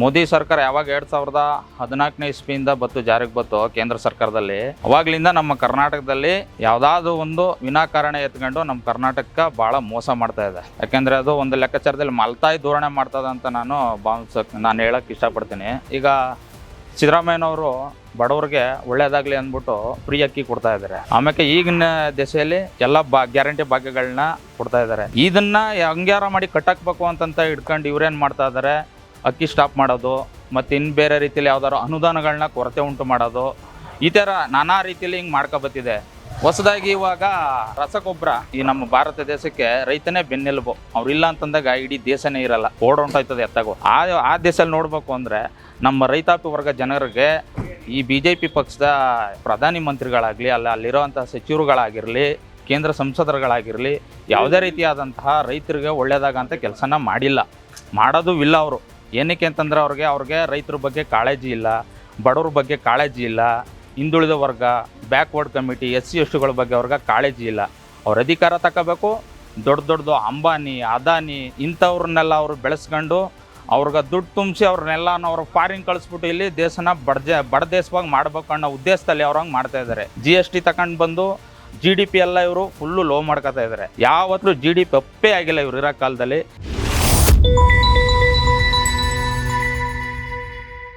ಮೋದಿ ಸರ್ಕಾರ ಯಾವಾಗ ಎರಡ್ ಸಾವಿರದ ಹದಿನಾಲ್ಕನೇ ಇಸ್ವಿಯಿಂದ ಬತ್ತು, ಜಾರಿಗೆ ಬತ್ತು ಕೇಂದ್ರ ಸರ್ಕಾರದಲ್ಲಿ, ಅವಾಗ್ಲಿಂದ ನಮ್ಮ ಕರ್ನಾಟಕದಲ್ಲಿ ಯಾವ್ದಾದ್ರು ಒಂದು ವಿನಾಕಾರಣ ಎತ್ಕೊಂಡು ನಮ್ಮ ಕರ್ನಾಟಕ ಬಹಳ ಮೋಸ ಮಾಡ್ತಾ ಇದೆ. ಯಾಕೆಂದ್ರೆ ಅದು ಒಂದು ಲೆಕ್ಕಾಚಾರದಲ್ಲಿ ಮಲ್ತಾಯಿ ಧೋರಣೆ ಮಾಡ್ತದ ಅಂತ ನಾನು ಭಾವಿಸ್ ನಾನು ಹೇಳಕ್ ಇಷ್ಟಪಡ್ತೀನಿ. ಈಗ ಸಿದ್ದರಾಮಯ್ಯನವರು ಬಡವ್ರಿಗೆ ಒಳ್ಳೇದಾಗ್ಲಿ ಅಂದ್ಬಿಟ್ಟು ಫ್ರೀ ಅಕ್ಕಿ ಕೊಡ್ತಾ ಇದ್ದಾರೆ. ಆಮೇಲೆ ಈಗಿನ ದೆಸೆಯಲ್ಲಿ ಎಲ್ಲ ಬಾ, ಗ್ಯಾರಂಟಿ ಭಾಗ್ಯಗಳನ್ನ ಕೊಡ್ತಾ ಇದ್ದಾರೆ. ಇದನ್ನ ಹಂಗ್ಯಾರ ಮಾಡಿ ಕಟ್ಟಾಕ್ಬೇಕು ಅಂತಂತ ಇಟ್ಕೊಂಡು ಇವ್ರೇನ್ ಮಾಡ್ತಾ ಇದ್ದಾರೆ? ಅಕ್ಕಿ ಸ್ಟಾಪ್ ಮಾಡೋದು, ಮತ್ತು ಇನ್ನು ಬೇರೆ ರೀತಿಯಲ್ಲಿ ಯಾವ್ದಾದ್ರು ಅನುದಾನಗಳನ್ನ ಕೊರತೆ ಉಂಟು ಮಾಡೋದು, ಈ ಥರ ನಾನಾ ರೀತಿಯಲ್ಲಿ ಹಿಂಗೆ ಮಾಡ್ಕೊಬತ್ತಿದೆ ಹೊಸದಾಗಿ ಇವಾಗ ರಸಗೊಬ್ಬರ ಈ ನಮ್ಮ ಭಾರತ ದೇಶಕ್ಕೆ ರೈತನೇ ಬೆನ್ನೆಲುಬು. ಅವ್ರಿಲ್ಲ ಅಂತಂದಾಗ ಇಡೀ ದೇಶನೇ ಇರಲ್ಲ. ಓಡೋಂಟಾಯ್ತದೆ ಎತ್ತಾಗೋ. ಆ ಆ ದೇಶದಲ್ಲಿ ನೋಡಬೇಕು ಅಂದರೆ ನಮ್ಮ ರೈತಾಪಿ ವರ್ಗ ಜನರಿಗೆ ಈ ಬಿ ಜೆ ಪಿ ಪಕ್ಷದ ಪ್ರಧಾನಿ ಮಂತ್ರಿಗಳಾಗಲಿ, ಅಲ್ಲ ಅಲ್ಲಿರೋವಂಥ ಸಚಿವರುಗಳಾಗಿರಲಿ, ಕೇಂದ್ರ ಸಂಸದರುಗಳಾಗಿರಲಿ, ಯಾವುದೇ ರೀತಿಯಾದಂತಹ ರೈತರಿಗೆ ಒಳ್ಳೆಯದಾಗಂಥ ಕೆಲಸನ ಮಾಡಿಲ್ಲ. ಮಾಡೋದು ಇಲ್ಲ ಅವರು. ಏನಕ್ಕೆ ಅಂತಂದ್ರೆ ಅವ್ರಿಗೆ ಅವ್ರಿಗೆ ರೈತರ ಬಗ್ಗೆ ಕಾಳಜಿ ಇಲ್ಲ, ಬಡವ್ರ ಬಗ್ಗೆ ಕಾಳಜಿ ಇಲ್ಲ, ಹಿಂದುಳಿದ ವರ್ಗ ಬ್ಯಾಕ್ವರ್ಡ್ ಕಮಿಟಿ ಎಸ್ ಸಿ ಎಸ್ಟಿಗಳ ಬಗ್ಗೆ ಅವ್ರಿಗೆ ಕಾಳಜಿ ಇಲ್ಲ. ಅವ್ರ ಅಧಿಕಾರ ತಗೋಬೇಕು, ದೊಡ್ಡ ದೊಡ್ಡದು ಅಂಬಾನಿ, ಅದಾನಿ ಇಂಥವ್ರನ್ನೆಲ್ಲ ಅವರು ಬೆಳೆಸ್ಕೊಂಡು ಅವ್ರಿಗೆ ದುಡ್ಡು ತುಂಬಿಸಿ ಅವ್ರನ್ನೆಲ್ಲ ಅವ್ರ ಫಾರಿನ್ ಕಳಿಸ್ಬಿಟ್ಟು ಇಲ್ಲಿ ದೇಶನ ಬಡ್ಜ, ಬಡ ದೇಶವಾಗಿ ಮಾಡಬೇಕು ಅನ್ನೋ ಉದ್ದೇಶದಲ್ಲಿ ಅವ್ರಂಗೆ ಮಾಡ್ತಾ ಇದ್ದಾರೆ. ಜಿ ಎಸ್ ಟಿ ತಗೊಂಡು ಬಂದು ಜಿ ಡಿ ಪಿ ಎಲ್ಲ ಇವರು ಫುಲ್ಲು ಲೋ ಮಾಡ್ಕೋತಾ ಇದ್ದಾರೆ. ಯಾವತ್ತೂ ಜಿ ಡಿ ಪಿ ಅಪ್ಪೇ ಆಗಿಲ್ಲ ಇವ್ರು ಇರೋ ಕಾಲದಲ್ಲಿ.